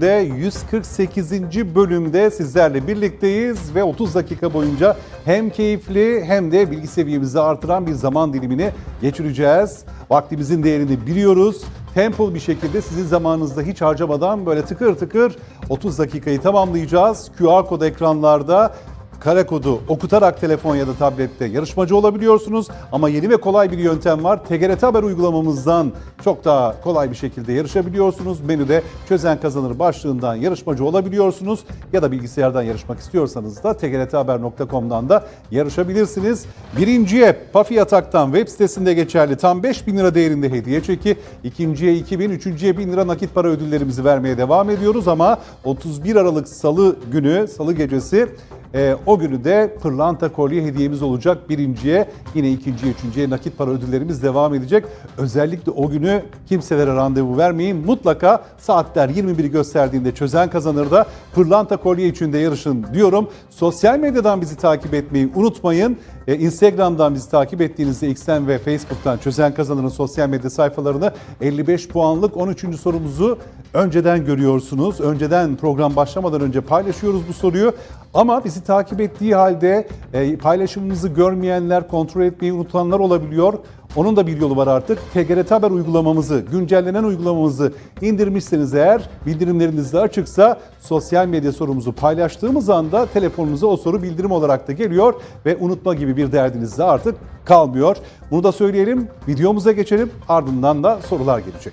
de 148. bölümde sizlerle birlikteyiz ve 30 dakika boyunca hem keyifli hem de bilgi seviyemizi artıran bir zaman dilimini geçireceğiz. Vaktimizin değerini biliyoruz. Tempolu bir şekilde sizin zamanınızda hiç harcamadan böyle tıkır tıkır 30 dakikayı tamamlayacağız. QR kod ekranlarda Kare kodu okutarak telefon ya da tablette yarışmacı olabiliyorsunuz. Ama yeni ve kolay bir yöntem var. TGRT Haber uygulamamızdan çok daha kolay bir şekilde yarışabiliyorsunuz. Menüde çözen kazanır başlığından yarışmacı olabiliyorsunuz. Ya da bilgisayardan yarışmak istiyorsanız da tgrthaber.com'dan da yarışabilirsiniz. Birinciye Pafi Yatak'tan web sitesinde geçerli tam 5000 lira değerinde hediye çeki. İkinciye 2000, üçüncüye 1000 lira nakit para ödüllerimizi vermeye devam ediyoruz. Ama 31 Aralık Salı günü, Salı gecesi ee, o günü de pırlanta kolye hediyemiz olacak. Birinciye yine ikinciye, üçüncüye nakit para ödüllerimiz devam edecek. Özellikle o günü kimselere randevu vermeyin. Mutlaka saatler 21'i gösterdiğinde çözen kazanır da pırlanta kolye için de yarışın diyorum. Sosyal medyadan bizi takip etmeyi unutmayın. Ee, Instagram'dan bizi takip ettiğinizde X'ten ve Facebook'tan çözen kazanırın sosyal medya sayfalarını 55 puanlık 13. sorumuzu önceden görüyorsunuz. Önceden program başlamadan önce paylaşıyoruz bu soruyu. Ama bizi takip ettiği halde e, paylaşımımızı görmeyenler, kontrol etmeyi unutanlar olabiliyor. Onun da bir yolu var artık. TGRT Haber uygulamamızı, güncellenen uygulamamızı indirmişseniz eğer, bildirimleriniz de açıksa sosyal medya sorumuzu paylaştığımız anda telefonunuza o soru bildirim olarak da geliyor ve unutma gibi bir derdiniz de artık kalmıyor. Bunu da söyleyelim, videomuza geçelim ardından da sorular gelecek.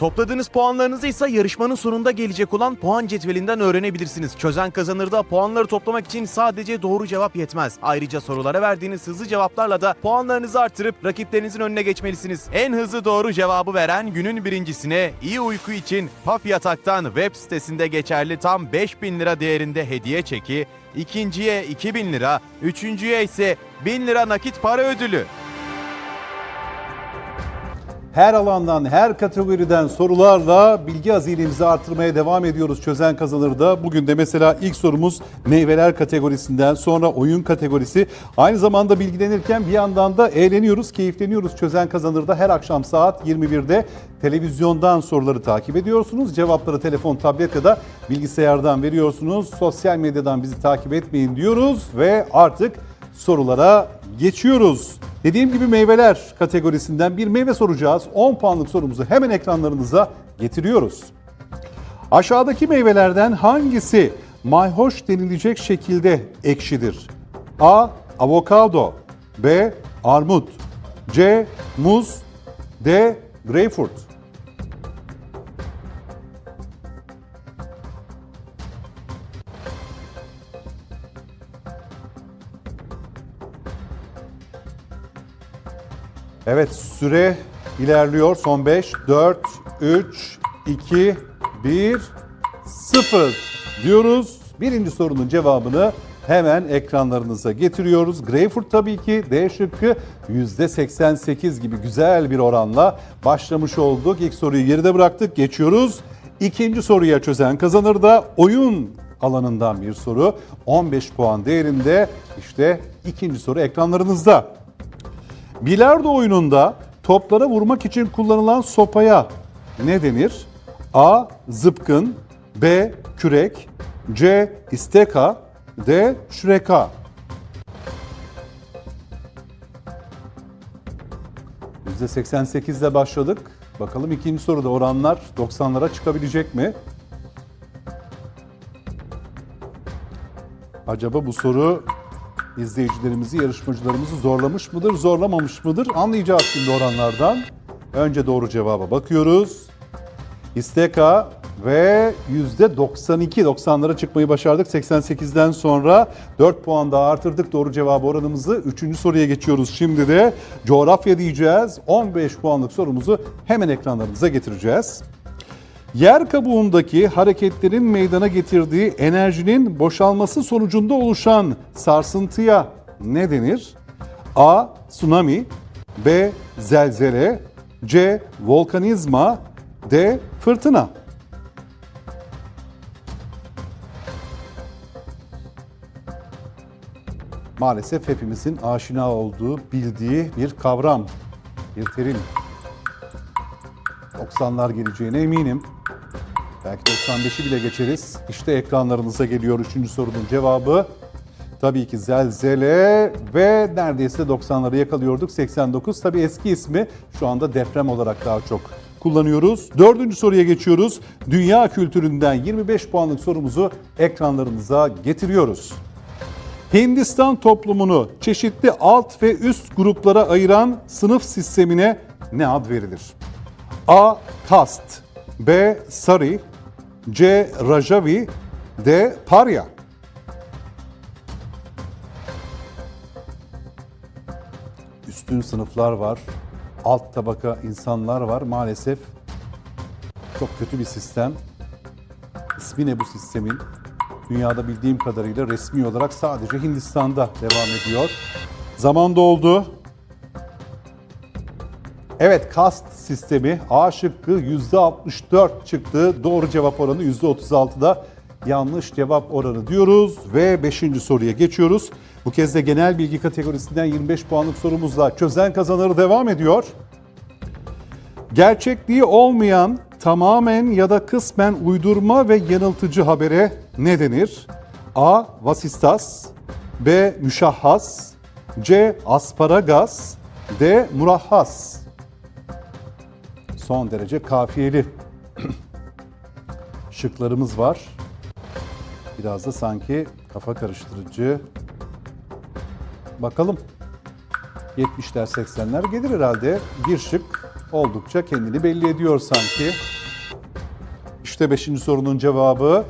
Topladığınız puanlarınızı ise yarışmanın sonunda gelecek olan puan cetvelinden öğrenebilirsiniz. Çözen kazanırda puanları toplamak için sadece doğru cevap yetmez. Ayrıca sorulara verdiğiniz hızlı cevaplarla da puanlarınızı artırıp rakiplerinizin önüne geçmelisiniz. En hızlı doğru cevabı veren günün birincisine iyi uyku için Paf Yatak'tan web sitesinde geçerli tam 5000 lira değerinde hediye çeki, ikinciye 2000 lira, üçüncüye ise 1000 lira nakit para ödülü. Her alandan, her kategoriden sorularla bilgi hazinemizi artırmaya devam ediyoruz. Çözen kazanır da. Bugün de mesela ilk sorumuz meyveler kategorisinden, sonra oyun kategorisi. Aynı zamanda bilgilenirken bir yandan da eğleniyoruz, keyifleniyoruz. Çözen kazanır da her akşam saat 21'de televizyondan soruları takip ediyorsunuz. Cevapları telefon, tablet ya da bilgisayardan veriyorsunuz. Sosyal medyadan bizi takip etmeyin diyoruz ve artık sorulara geçiyoruz. Dediğim gibi meyveler kategorisinden bir meyve soracağız. 10 puanlık sorumuzu hemen ekranlarınıza getiriyoruz. Aşağıdaki meyvelerden hangisi mayhoş denilecek şekilde ekşidir? A. Avokado B. Armut C. Muz D. Greyfurt Evet süre ilerliyor. Son 5, 4, 3, 2, 1, 0 diyoruz. Birinci sorunun cevabını hemen ekranlarınıza getiriyoruz. Greyfurt tabii ki D şıkkı %88 gibi güzel bir oranla başlamış olduk. İlk soruyu geride bıraktık. Geçiyoruz. İkinci soruya çözen kazanır da oyun alanından bir soru. 15 puan değerinde. İşte ikinci soru ekranlarınızda. Bilardo oyununda toplara vurmak için kullanılan sopaya ne denir? A. Zıpkın B. Kürek C. isteka D. Şüreka %88 ile başladık. Bakalım ikinci soruda oranlar 90'lara çıkabilecek mi? Acaba bu soru izleyicilerimizi, yarışmacılarımızı zorlamış mıdır, zorlamamış mıdır? Anlayacağız şimdi oranlardan. Önce doğru cevaba bakıyoruz. İsteka ve %92 90'lara çıkmayı başardık. 88'den sonra 4 puan daha artırdık doğru cevabı oranımızı. Üçüncü soruya geçiyoruz şimdi de. Coğrafya diyeceğiz. 15 puanlık sorumuzu hemen ekranlarınıza getireceğiz. Yer kabuğundaki hareketlerin meydana getirdiği enerjinin boşalması sonucunda oluşan sarsıntıya ne denir? A. Tsunami B. Zelzele C. Volkanizma D. Fırtına Maalesef hepimizin aşina olduğu, bildiği bir kavram, bir terim. 90'lar geleceğine eminim. Belki 95'i bile geçeriz. İşte ekranlarınıza geliyor üçüncü sorunun cevabı. Tabii ki zelzele ve neredeyse 90'ları yakalıyorduk. 89 tabii eski ismi şu anda deprem olarak daha çok kullanıyoruz. Dördüncü soruya geçiyoruz. Dünya kültüründen 25 puanlık sorumuzu ekranlarınıza getiriyoruz. Hindistan toplumunu çeşitli alt ve üst gruplara ayıran sınıf sistemine ne ad verilir? A. Kast B. Sari C. Rajavi D. Parya Üstün sınıflar var, alt tabaka insanlar var. Maalesef çok kötü bir sistem. İsmi ne bu sistemin? Dünyada bildiğim kadarıyla resmi olarak sadece Hindistan'da devam ediyor. Zaman doldu. Evet kast sistemi A şıkkı %64 çıktı. Doğru cevap oranı %36'da yanlış cevap oranı diyoruz ve 5. soruya geçiyoruz. Bu kez de genel bilgi kategorisinden 25 puanlık sorumuzla çözen kazanır devam ediyor. Gerçekliği olmayan tamamen ya da kısmen uydurma ve yanıltıcı habere ne denir? A. Vasistas B. Müşahhas C. Asparagas D. Murahhas Son derece kafiyeli şıklarımız var. Biraz da sanki kafa karıştırıcı. Bakalım. 70'ler 80'ler gelir herhalde. Bir şık oldukça kendini belli ediyor sanki. İşte 5. sorunun cevabı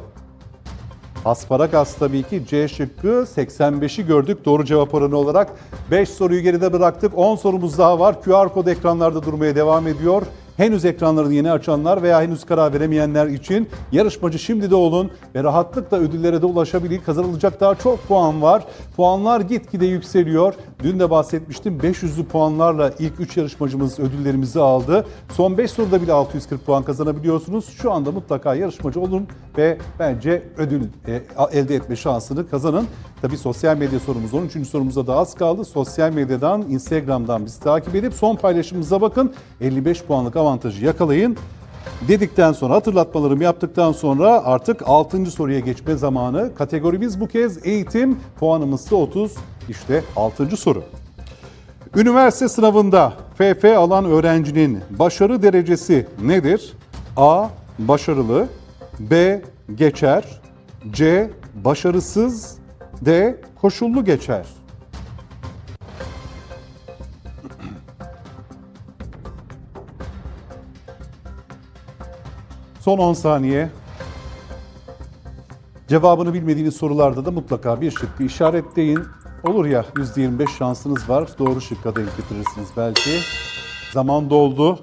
Asparagas tabii ki C şıkkı 85'i gördük doğru cevap oranı olarak. 5 soruyu geride bıraktık. 10 sorumuz daha var. QR kod ekranlarda durmaya devam ediyor. Henüz ekranlarını yeni açanlar veya henüz karar veremeyenler için yarışmacı şimdi de olun ve rahatlıkla ödüllere de ulaşabilir. Kazanılacak daha çok puan var. Puanlar gitgide yükseliyor. Dün de bahsetmiştim 500'lü puanlarla ilk 3 yarışmacımız ödüllerimizi aldı. Son 5 soruda bile 640 puan kazanabiliyorsunuz. Şu anda mutlaka yarışmacı olun ve bence ödül e, elde etme şansını kazanın. Tabii sosyal medya sorumuz 13. sorumuza da az kaldı. Sosyal medyadan, Instagram'dan bizi takip edip son paylaşımımıza bakın. 55 puanlık avantajı yakalayın. Dedikten sonra hatırlatmalarımı yaptıktan sonra artık 6. soruya geçme zamanı. Kategorimiz bu kez eğitim, puanımız da 30. İşte 6. soru. Üniversite sınavında FF alan öğrencinin başarı derecesi nedir? A. Başarılı B. Geçer C. Başarısız D. Koşullu geçer Son 10 saniye. Cevabını bilmediğiniz sorularda da mutlaka bir şıkkı işaretleyin. Olur ya %25 şansınız var. Doğru şıkka denk getirirsiniz belki. Zaman doldu.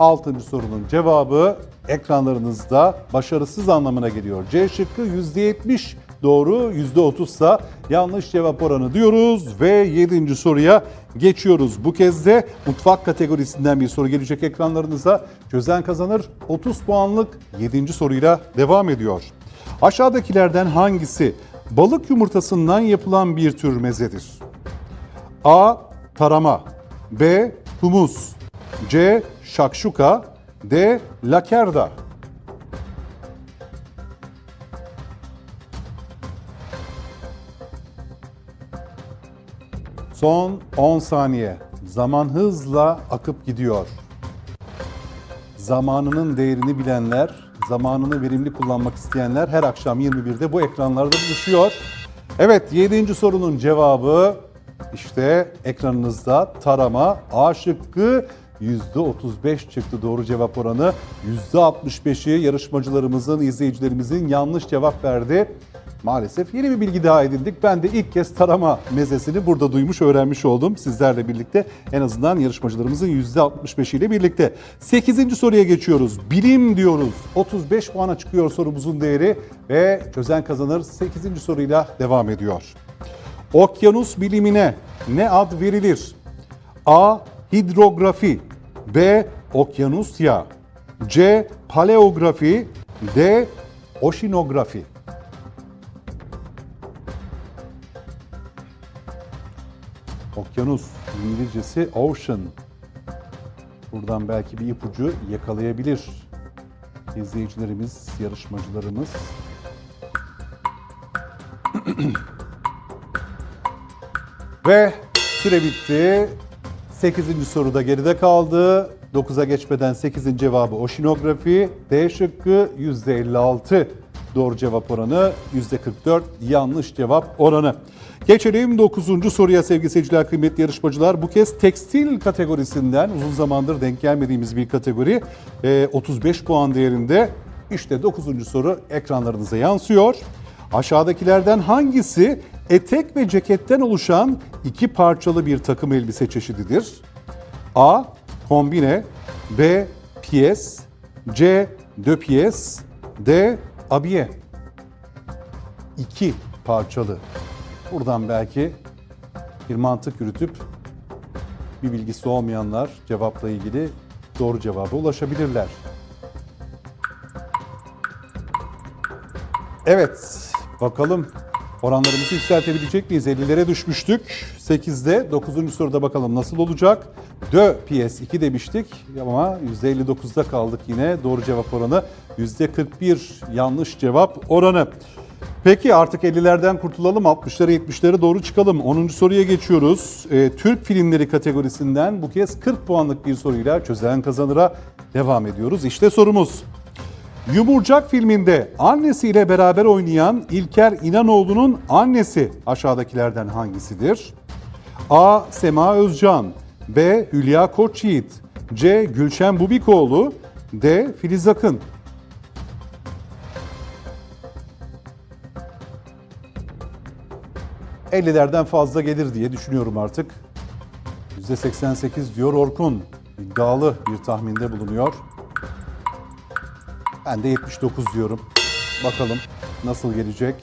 Altıncı sorunun cevabı ekranlarınızda başarısız anlamına geliyor. C şıkkı %70 doğru, %30 ise yanlış cevap oranı diyoruz ve 7. soruya geçiyoruz. Bu kez de mutfak kategorisinden bir soru gelecek ekranlarınıza. Çözen kazanır 30 puanlık 7. soruyla devam ediyor. Aşağıdakilerden hangisi balık yumurtasından yapılan bir tür mezedir? A. Tarama B. Humus C. Şakşuka D. Lakerda Son 10 saniye. Zaman hızla akıp gidiyor. Zamanının değerini bilenler, zamanını verimli kullanmak isteyenler her akşam 21'de bu ekranlarda buluşuyor. Evet 7. sorunun cevabı işte ekranınızda tarama A şıkkı %35 çıktı doğru cevap oranı. %65'i yarışmacılarımızın, izleyicilerimizin yanlış cevap verdi. Maalesef yeni bir bilgi daha edindik. Ben de ilk kez tarama mezesini burada duymuş, öğrenmiş oldum sizlerle birlikte. En azından yarışmacılarımızın %65 ile birlikte. 8. soruya geçiyoruz. Bilim diyoruz. 35 puana çıkıyor sorumuzun değeri ve çözen kazanır 8. soruyla devam ediyor. Okyanus bilimine ne ad verilir? A. Hidrografi B. Okyanusya C. Paleografi D. Oşinografi Okyanus İngilizcesi ocean. Buradan belki bir ipucu yakalayabilir izleyicilerimiz, yarışmacılarımız. Ve süre bitti. 8. soruda geride kaldı. 9'a geçmeden 8'in cevabı oşinografi. D şıkkı %56 doğru cevap oranı, %44 yanlış cevap oranı. Geçelim 9. soruya sevgili seyirciler, kıymetli yarışmacılar. Bu kez tekstil kategorisinden uzun zamandır denk gelmediğimiz bir kategori. Ee, 35 puan değerinde. İşte 9. soru ekranlarınıza yansıyor. Aşağıdakilerden hangisi etek ve ceketten oluşan iki parçalı bir takım elbise çeşididir? A. Kombine B. Piyes C. De piyes D. Abiye İki parçalı. Buradan belki bir mantık yürütüp bir bilgisi olmayanlar cevapla ilgili doğru cevaba ulaşabilirler. Evet, bakalım oranlarımızı yükseltebilecek miyiz? 50'lere düşmüştük. 8'de 9. soruda bakalım nasıl olacak? Dö PS 2 demiştik ama %59'da kaldık yine. Doğru cevap oranı %41 yanlış cevap oranı. Peki artık 50'lerden kurtulalım 60'lara 70'lere doğru çıkalım. 10. soruya geçiyoruz. Ee, Türk filmleri kategorisinden bu kez 40 puanlık bir soruyla çözen kazanıra devam ediyoruz. İşte sorumuz. Yumurcak filminde annesiyle beraber oynayan İlker İnanoğlu'nun annesi aşağıdakilerden hangisidir? A. Sema Özcan B. Hülya Koçyiğit C. Gülşen Bubikoğlu D. Filiz Akın ...50'lerden fazla gelir diye düşünüyorum artık. %88 diyor Orkun. İddialı bir tahminde bulunuyor. Ben de 79 diyorum. Bakalım nasıl gelecek.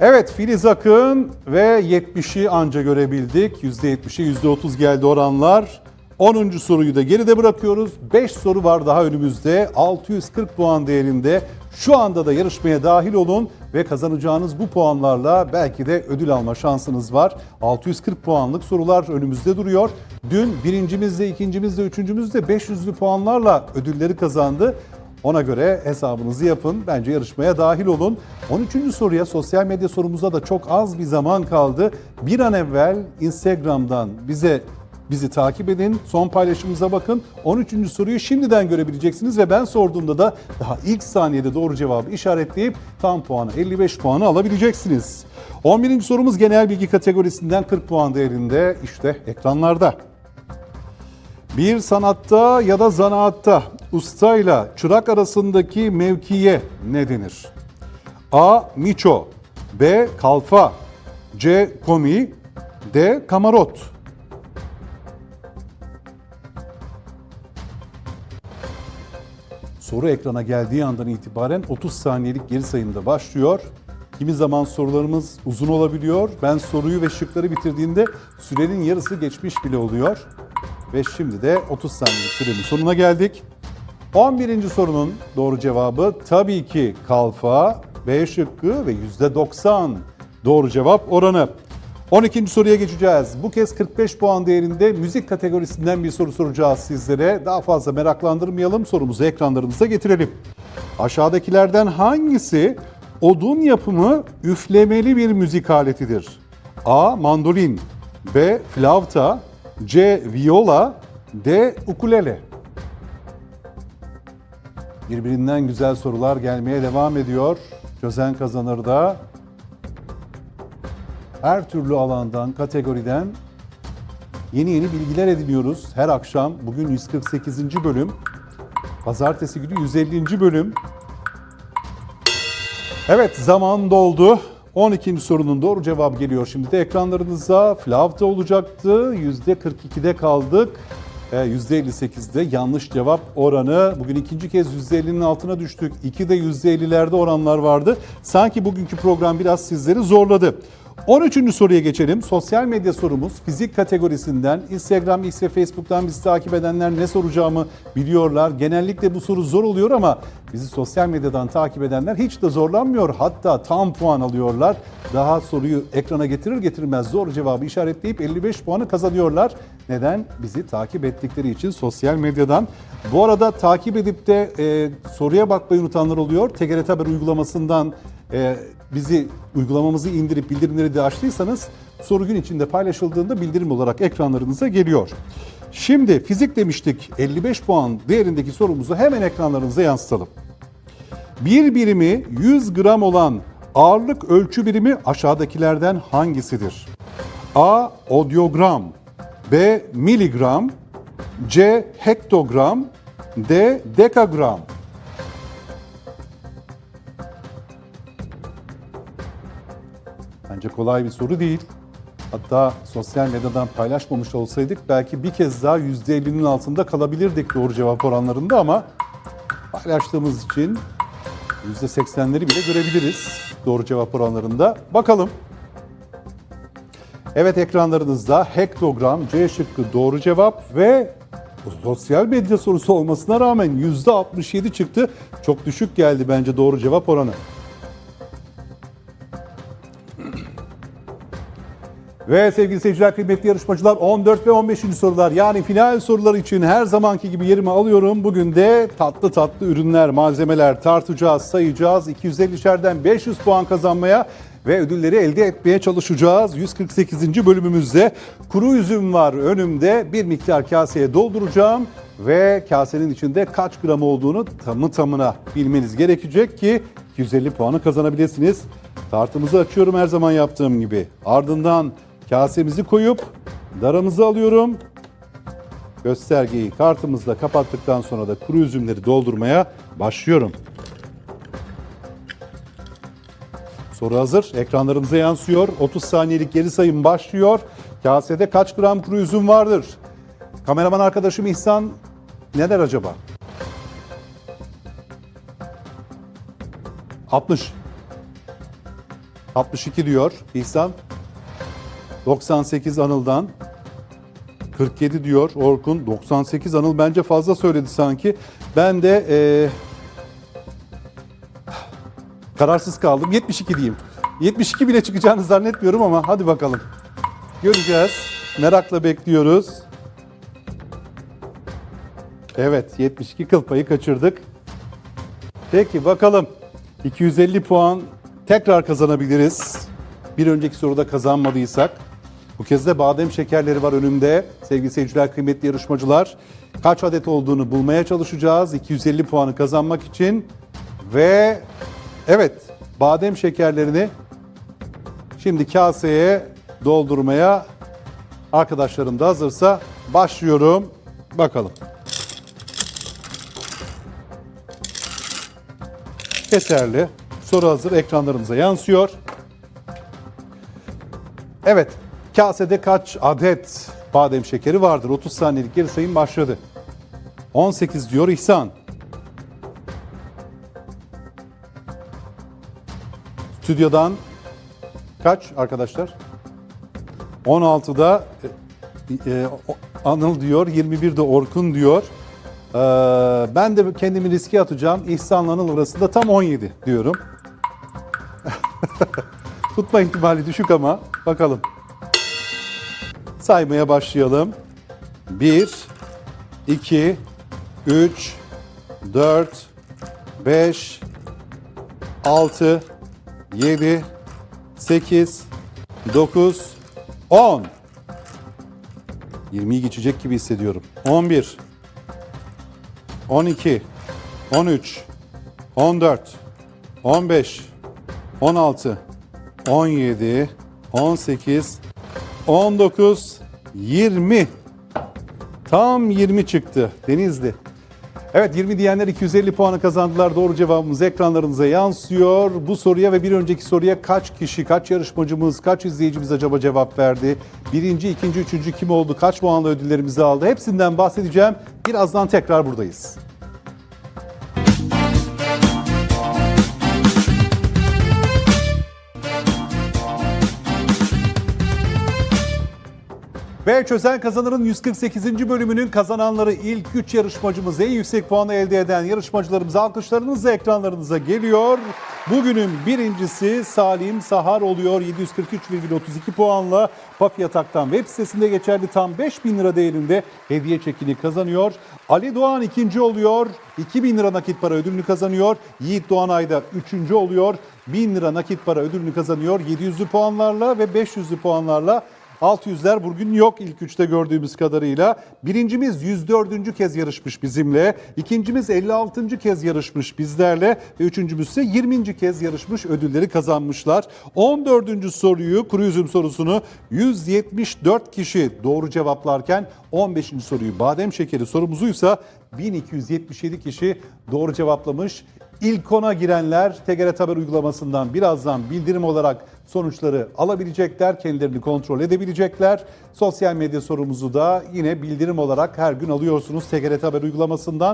Evet Filiz Akın ve 70'i anca görebildik. %70'e %30 geldi oranlar. 10. soruyu da geride bırakıyoruz. 5 soru var daha önümüzde. 640 puan değerinde. Şu anda da yarışmaya dahil olun ve kazanacağınız bu puanlarla belki de ödül alma şansınız var. 640 puanlık sorular önümüzde duruyor. Dün birincimizde, ikincimizde, üçüncümüzde 500'lü puanlarla ödülleri kazandı. Ona göre hesabınızı yapın. Bence yarışmaya dahil olun. 13. soruya sosyal medya sorumuza da çok az bir zaman kaldı. Bir an evvel Instagram'dan bize bizi takip edin. Son paylaşımımıza bakın. 13. soruyu şimdiden görebileceksiniz ve ben sorduğumda da daha ilk saniyede doğru cevabı işaretleyip tam puanı 55 puanı alabileceksiniz. 11. sorumuz genel bilgi kategorisinden 40 puan değerinde işte ekranlarda. Bir sanatta ya da zanaatta ustayla çırak arasındaki mevkiye ne denir? A. Miço B. Kalfa C. Komi D. Kamarot Soru ekrana geldiği andan itibaren 30 saniyelik geri sayımda başlıyor. Kimi zaman sorularımız uzun olabiliyor. Ben soruyu ve şıkları bitirdiğimde sürenin yarısı geçmiş bile oluyor. Ve şimdi de 30 saniyelik sürenin sonuna geldik. 11. sorunun doğru cevabı tabii ki kalfa, B şıkkı ve %90 doğru cevap oranı. 12. soruya geçeceğiz. Bu kez 45 puan değerinde müzik kategorisinden bir soru soracağız sizlere. Daha fazla meraklandırmayalım, sorumuzu ekranlarınıza getirelim. Aşağıdakilerden hangisi odun yapımı üflemeli bir müzik aletidir? A. Mandolin B. Flauta C. Viola D. Ukulele Birbirinden güzel sorular gelmeye devam ediyor. Çözen kazanır da her türlü alandan, kategoriden yeni yeni bilgiler ediniyoruz her akşam. Bugün 148. bölüm. Pazartesi günü 150. bölüm. Evet zaman doldu. 12. sorunun doğru cevabı geliyor şimdi de ekranlarınıza. Flav'da olacaktı. %42'de kaldık. Ee, %58'de yanlış cevap oranı. Bugün ikinci kez %50'nin altına düştük. İki de %50'lerde oranlar vardı. Sanki bugünkü program biraz sizleri zorladı. 13. soruya geçelim. Sosyal medya sorumuz fizik kategorisinden Instagram, X ve Facebook'tan bizi takip edenler ne soracağımı biliyorlar. Genellikle bu soru zor oluyor ama bizi sosyal medyadan takip edenler hiç de zorlanmıyor. Hatta tam puan alıyorlar. Daha soruyu ekrana getirir getirmez zor cevabı işaretleyip 55 puanı kazanıyorlar. Neden? Bizi takip ettikleri için sosyal medyadan. Bu arada takip edip de e, soruya bakmayı unutanlar oluyor. TGRT Haber uygulamasından e, bizi uygulamamızı indirip bildirimleri de açtıysanız soru gün içinde paylaşıldığında bildirim olarak ekranlarınıza geliyor. Şimdi fizik demiştik 55 puan değerindeki sorumuzu hemen ekranlarınıza yansıtalım. Bir birimi 100 gram olan ağırlık ölçü birimi aşağıdakilerden hangisidir? A. Odyogram B. Miligram C. Hektogram D. Dekagram Bence kolay bir soru değil. Hatta sosyal medyadan paylaşmamış olsaydık belki bir kez daha %50'nin altında kalabilirdik doğru cevap oranlarında ama paylaştığımız için %80'leri bile görebiliriz doğru cevap oranlarında. Bakalım. Evet ekranlarınızda hektogram C şıkkı doğru cevap ve sosyal medya sorusu olmasına rağmen %67 çıktı. Çok düşük geldi bence doğru cevap oranı. Ve sevgili seyirciler, kıymetli yarışmacılar 14 ve 15. sorular yani final soruları için her zamanki gibi yerimi alıyorum. Bugün de tatlı tatlı ürünler, malzemeler tartacağız, sayacağız. 250'şerden 500 puan kazanmaya ve ödülleri elde etmeye çalışacağız. 148. bölümümüzde kuru üzüm var önümde. Bir miktar kaseye dolduracağım ve kasenin içinde kaç gram olduğunu tamı tamına bilmeniz gerekecek ki 250 puanı kazanabilirsiniz. Tartımızı açıyorum her zaman yaptığım gibi. Ardından kasemizi koyup daramızı alıyorum. Göstergeyi kartımızla kapattıktan sonra da kuru üzümleri doldurmaya başlıyorum. Soru hazır. Ekranlarımıza yansıyor. 30 saniyelik geri sayım başlıyor. Kasede kaç gram kuru üzüm vardır? Kameraman arkadaşım İhsan ne der acaba? 60. 62 diyor İhsan. 98 Anıl'dan. 47 diyor Orkun. 98 Anıl bence fazla söyledi sanki. Ben de eee, kararsız kaldım. 72 diyeyim. 72 bile çıkacağını zannetmiyorum ama hadi bakalım. Göreceğiz. Merakla bekliyoruz. Evet 72 kıl payı kaçırdık. Peki bakalım. 250 puan tekrar kazanabiliriz. Bir önceki soruda kazanmadıysak. Bu kez de badem şekerleri var önümde. Sevgili seyirciler, kıymetli yarışmacılar. Kaç adet olduğunu bulmaya çalışacağız 250 puanı kazanmak için. Ve evet badem şekerlerini şimdi kaseye doldurmaya arkadaşlarım da hazırsa başlıyorum. Bakalım. Yeterli. Soru hazır ekranlarımıza yansıyor. Evet, kasede kaç adet badem şekeri vardır? 30 saniyelik geri sayım başladı. 18 diyor İhsan. Stüdyodan kaç arkadaşlar? 16'da e, e, Anıl diyor, 21'de Orkun diyor. Ee, ben de kendimi riske atacağım. İhsan'la Anıl arasında tam 17 diyorum. Tutma ihtimali düşük ama bakalım. Saymaya başlayalım. 1, 2, 3, 4, 5, 6, 7, 8, 9, 10. 20'yi geçecek gibi hissediyorum. 11, 12, 13, 14, 15, 16, 17, 18, 19, 20. Tam 20 çıktı Denizli. Evet 20 diyenler 250 puanı kazandılar. Doğru cevabımız ekranlarınıza yansıyor. Bu soruya ve bir önceki soruya kaç kişi, kaç yarışmacımız, kaç izleyicimiz acaba cevap verdi? Birinci, ikinci, üçüncü kim oldu? Kaç puanla ödüllerimizi aldı? Hepsinden bahsedeceğim. Birazdan tekrar buradayız. Ve Çözen Kazanır'ın 148. bölümünün kazananları ilk 3 yarışmacımız en yüksek puanı elde eden yarışmacılarımız alkışlarınızla ekranlarınıza geliyor. Bugünün birincisi Salim Sahar oluyor 743,32 puanla Pafi Yatak'tan web sitesinde geçerli tam 5000 lira değerinde hediye çekini kazanıyor. Ali Doğan ikinci oluyor 2000 lira nakit para ödülünü kazanıyor. Yiğit Doğanay da üçüncü oluyor 1000 lira nakit para ödülünü kazanıyor 700'lü puanlarla ve 500'lü puanlarla 600'ler bugün yok ilk üçte gördüğümüz kadarıyla. Birincimiz 104. kez yarışmış bizimle. İkincimiz 56. kez yarışmış bizlerle. Ve üçüncümüz ise 20. kez yarışmış ödülleri kazanmışlar. 14. soruyu kuru üzüm sorusunu 174 kişi doğru cevaplarken 15. soruyu badem şekeri sorumuzuysa 1277 kişi doğru cevaplamış. İlk ona girenler TGRT Haber uygulamasından birazdan bildirim olarak sonuçları alabilecekler, kendilerini kontrol edebilecekler. Sosyal medya sorumuzu da yine bildirim olarak her gün alıyorsunuz TGRT Haber uygulamasından.